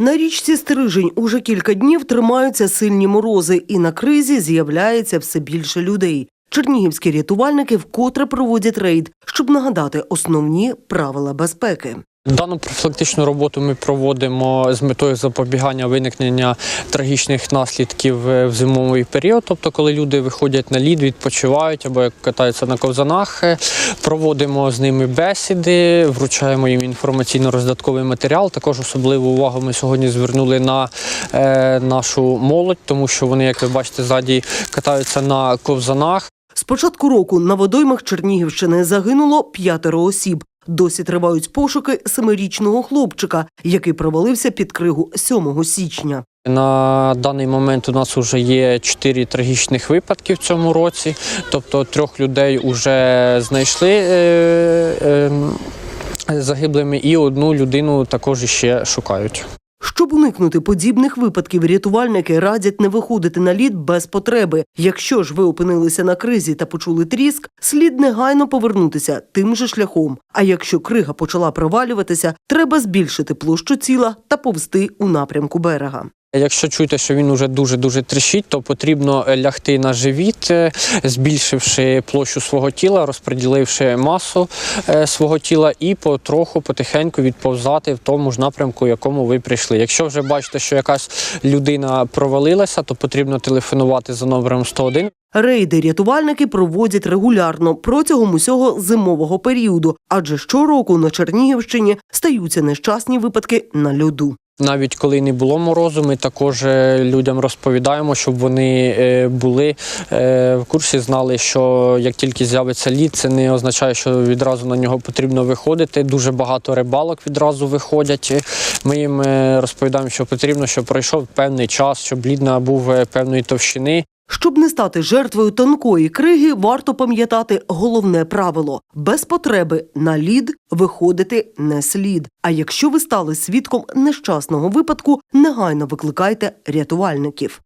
На річці Стрижень уже кілька днів тримаються сильні морози, і на кризі з'являється все більше людей. Чернігівські рятувальники вкотре проводять рейд, щоб нагадати основні правила безпеки. Дану профілактичну роботу ми проводимо з метою запобігання виникнення трагічних наслідків е, в зимовий період, тобто коли люди виходять на лід, відпочивають або катаються на ковзанах. Е, Проводимо з ними бесіди, вручаємо їм інформаційно-роздатковий матеріал. Також особливу увагу ми сьогодні звернули на е, нашу молодь, тому що вони, як ви бачите, ззаді катаються на ковзанах. З початку року на водоймах Чернігівщини загинуло п'ятеро осіб. Досі тривають пошуки семирічного хлопчика, який провалився під кригу 7 січня. На даний момент у нас вже є чотири трагічних випадки в цьому році. Тобто трьох людей вже знайшли е, е, загиблими, і одну людину також ще шукають. Щоб уникнути подібних випадків, рятувальники радять не виходити на лід без потреби. Якщо ж ви опинилися на кризі та почули тріск, слід негайно повернутися тим же шляхом. А якщо крига почала провалюватися, треба збільшити площу тіла та повзти у напрямку берега. Якщо чуєте, що він уже дуже дуже тріщить, то потрібно е, лягти на живіт, е, збільшивши площу свого тіла, розподіливши масу е, свого тіла і потроху потихеньку відповзати в тому ж напрямку, в якому ви прийшли. Якщо вже бачите, що якась людина провалилася, то потрібно телефонувати за номером 101. Рейди рятувальники проводять регулярно протягом усього зимового періоду, адже щороку на Чернігівщині стаються нещасні випадки на льоду. Навіть коли не було морозу, ми також е, людям розповідаємо, щоб вони е, були е, в курсі, знали, що як тільки з'явиться лід, це не означає, що відразу на нього потрібно виходити. Дуже багато рибалок відразу виходять. Ми їм розповідаємо, що потрібно, щоб пройшов певний час, щоб лід набув певної товщини. Щоб не стати жертвою тонкої криги, варто пам'ятати головне правило: без потреби на лід виходити не слід. А якщо ви стали свідком нещасного випадку, негайно викликайте рятувальників.